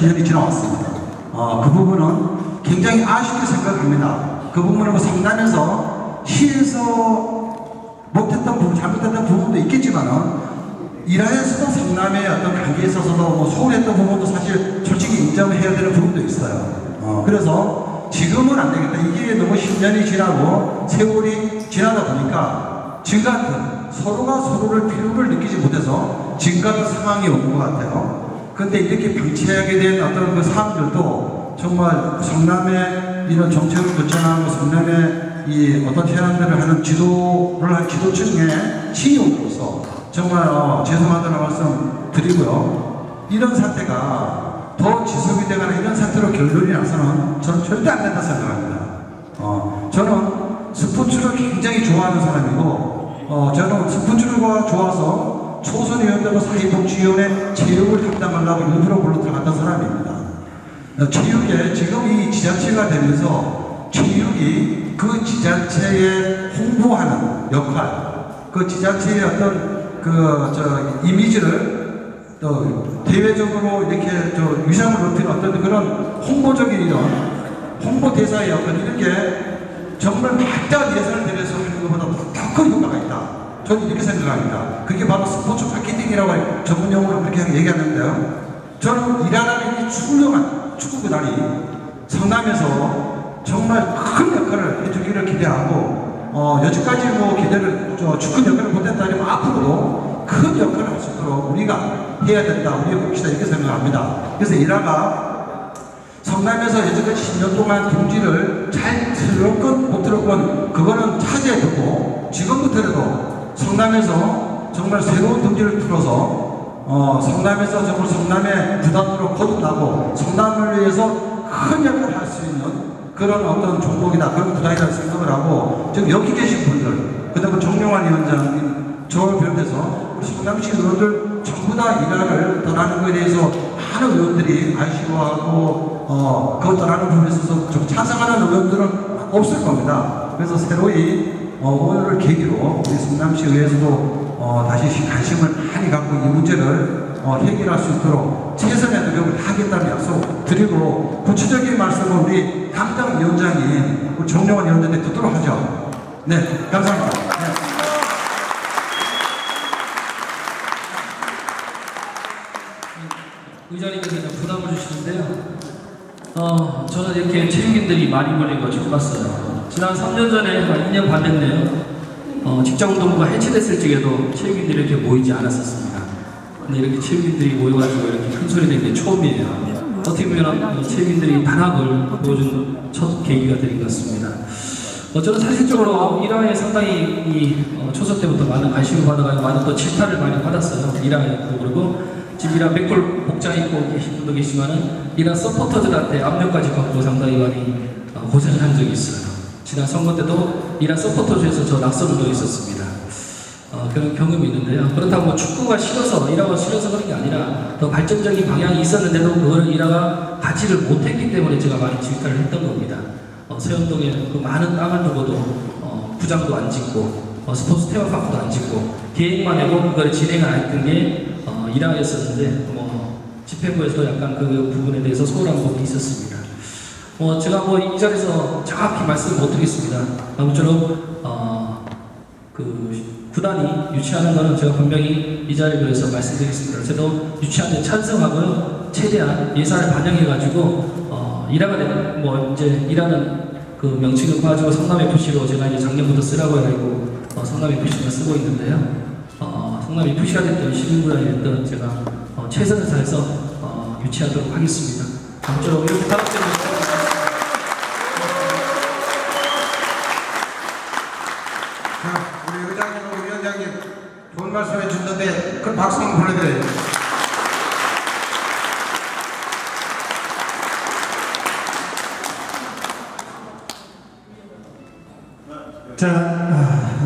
10년이 지나왔습니다. 어, 그 부분은 굉장히 아쉽게 생각합니다. 그 부분은 뭐 상단에서 시에서 못했던 부분, 잘못했던 부분도 있겠지만은 일하에서도 성남의 어떤 관계에 있어서도 뭐 소홀했던 부분도 사실 솔직히 인정해야 되는 부분도 있어요. 어, 그래서 지금은 안 되겠다. 이게 너무 10년이 지나고 세월이 지나다 보니까 지금 같은 서로가 서로를 필요를 느끼지 못해서 지금 같은 상황이 오는 것 같아요. 근데 이렇게 방치하게 된 어떤 그 사람들도 정말 성남의 이런 정책을 교체하고 성남의 이 어떤 현안들을 하는 지도를 한 지도층의 CEO로서 정말 어, 죄송하다는 말씀 드리고요. 이런 사태가 더 지속이 되거나 이런 사태로 결론이 나서는 저는 절대 안 된다 생각합니다. 어, 저는 스포츠를 굉장히 좋아하는 사람이고, 어, 저는 스포츠가 좋아서 초선위원회로 사회복지위원회 체육을 담당하려고 일부러 불러 들어갔던 사람입니다. 어, 체육에 지금 이 지자체가 되면서 체육이 그 지자체에 홍보하는 역할, 그 지자체의 어떤 그 저 이미지를 또 대외적으로 이렇게 저 위상을 높이는 어떤 그런 홍보적인 이런 홍보 대사의 어떤 이런 게 정말 막대한 예산을 들여서 하는 것보다 더 큰 효과가 있다. 저는 이렇게 생각합니다. 그게 바로 스포츠 마케팅이라고 전문 용어로 그렇게 얘기하는데요. 저는 일하라는 이 훌륭한 축구 구단이 성남에서 정말 큰 역할을 해주기를 기대하고 어, 여지까지 뭐 기대를 저, 큰 역할을 못했다면 앞으로도 큰 역할을 할 수 있도록 우리가 해야 된다. 우리 봅시다 이렇게 생각합니다. 그래서 일하가 성남에서 여지까지 10년 동안 동지를 잘 들었건 못 들었건 그거는 차지해 두고 지금부터라도 성남에서 정말 새로운 동지를 풀어서 어, 성남에서 정말 성남의 부담으로 거듭나고 성남을 위해서 큰 역할을 할 수 있는 그런 어떤 종목이다 그런 구단이라는 생각을 하고 지금 여기 계신 분들 그다음에 정용환 위원장님 저를 비롯해서 우리 성남시 의원들 전부 다 일화를 떠나는 것에 대해서 많은 의원들이 아쉬워하고 어, 그 떠나는 부분에 있어서 좀 찬성하는 의원들은 없을 겁니다. 그래서 새로이 어, 오늘을 계기로 우리 성남시 의회에서도 어, 다시 관심을 많이 갖고 이 문제를 어, 해결할 수 있도록 최선의 노력을 하겠다는 약속 드리고 구체적인 말씀을 우리 담당 위원장인 정용환 위원장님 듣도록 하죠. 네, 감사합니다. 네. 의장님께서 부담을 주시는데요. 어, 저는 이렇게 체육인들이 많이 몰린 거 처음 봤어요. 지난 3년 전에 한 2년 반 됐네요. 어, 직장운동부가 해체됐을 적에도 체육인들이 이렇게 모이지 않았었습니다. 근데 이렇게 체육인들이 모여가지고 이렇게 큰 소리 내는 게 처음이에요. 어떻게 보면 이 체육인들이 단합을 보여준 첫 계기가 된 것 같습니다. 어, 저는 사실적으로 일화에 상당히 이 어, 초선 때부터 많은 관심을 받아가지고 많은 또 질타를 많이 받았어요. 일화에도 그러고 지금 이란 백골 복장 입고 계신 분도 계시지만은 이란 서포터들한테 압력까지 받고 상당히 많이 어, 고생을 한 적이 있어요. 지난 선거 때도 이란 서포터즈에서 저 낙선도 있었습니다. 어, 그런 경험이 있는데요. 그렇다고 뭐 축구가 싫어서 이라가 싫어서 그런 게 아니라 더 발전적인 방향이 있었는데도 그걸 이라가 가지를 못했기 때문에 제가 많이 질타를 했던 겁니다. 어, 세운동에 그 많은 땅을 두고도 어, 구장도 안 짓고 어, 스포츠 테마파크도 안 짓고 계획만 해고 그걸 진행을 안 했던 게 어, 일화였었는데 뭐 집행부에서도 약간 그 부분에 대해서 소홀한 부분이 있었습니다. 어, 제가 뭐 이 자리에서 정확히 말씀 못 드리겠습니다. 아무쪼록 어, 그 구단이 유치하는 거는 제가 분명히 이 자리에 그래서 말씀드리겠습니다. 저도 유치하는 데 찬성하고요. 최대한 예산을 반영해가지고 어, 일하가 되는 뭐 이제 일하는 그 명칭을 가지고 성남 FC로 제가 이제 작년부터 쓰라고 해가지고 어, 성남 FC를 쓰고 있는데요. 어, 성남 FC가 됐든 시민구단이 됐든 제가 어, 최선을 다해서 어, 유치하도록 하겠습니다. 아무쪼록 이렇게 부탁드립 자, 우리 의장님, 우리 위원장님 좋은 말씀 해 주셨는데 그 박수 한번 보내드려요. 자,